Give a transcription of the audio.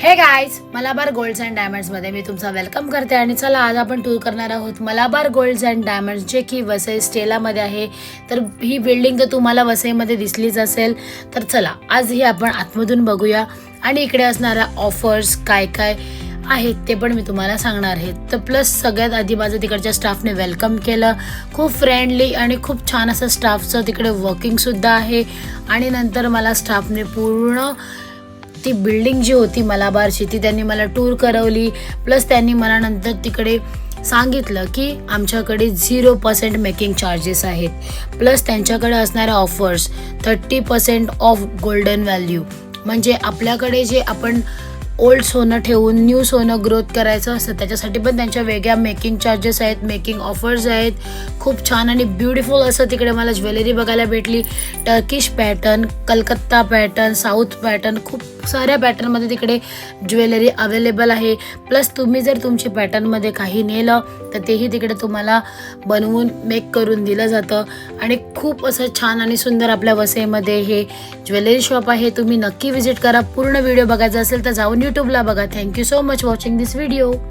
Hey guys Malabar golds and डायमंड्समध्ये मी तुमचा welcome करते आणि चला आज आपण टूर करणार आहोत मलाबार गोल्ड्स अँड डायमंड्स जे की वसई स्टेलामध्ये आहे. तर ही बिल्डिंग तर तुम्हाला वसईमध्ये दिसलीच असेल. तर चला आज ही आपण आतमधून बघूया. आणि इकडे असणाऱ्या ऑफर्स काय काय आहेत ते पण मी तुम्हाला सांगणार आहे. तर प्लस सगळ्यात आधी माझं तिकडच्या स्टाफने वेलकम केलं. खूप फ्रेंडली आणि खूप छान असं स्टाफचं तिकडे वर्किंगसुद्धा आहे. आणि नंतर मला स्टाफने पूर्ण ती बिल्डिंग जी होती मलाबारची ती त्यांनी मला टूर करवली. प्लस त्यांनी मला नंतर तिकडे सांगितलं की आमच्याकडे झिरो पर्सेंट मेकिंग चार्जेस आहेत. प्लस त्यांच्याकडे असणाऱ्या offers thirty percent off golden value म्हणजे आपल्याकडे जे आपण ओल्ड सोनं ठेवून न्यू सोनं ग्रोथ करायचं असतं. त्याच्यासाठी पण त्यांच्या वेगळ्या मेकिंग चार्जेस आहेत मेकिंग ऑफर्स आहेत. खूप छान आणि ब्युटिफुल असं तिकडे मला ज्वेलरी बघायला भेटली. Turkish pattern Calcutta pattern south pattern खूप साऱ्या पॅटर्नमध्ये तिकडे ज्वेलरी अवेलेबल आहे. प्लस तुम्ही जर तुमची पॅटर्नमध्ये काही नेलं तर तेही तिकडे तुम्हाला बनवून मेक करून दिलं जातं. आणि खूप असं छान आणि सुंदर आपल्या वसईमध्ये हे ज्वेलरी शॉप आहे. तुम्ही नक्की व्हिजिट करा. पूर्ण व्हिडिओ बघायचा असेल तर जाऊन यूट्यूबला बघा thank you so much watching this video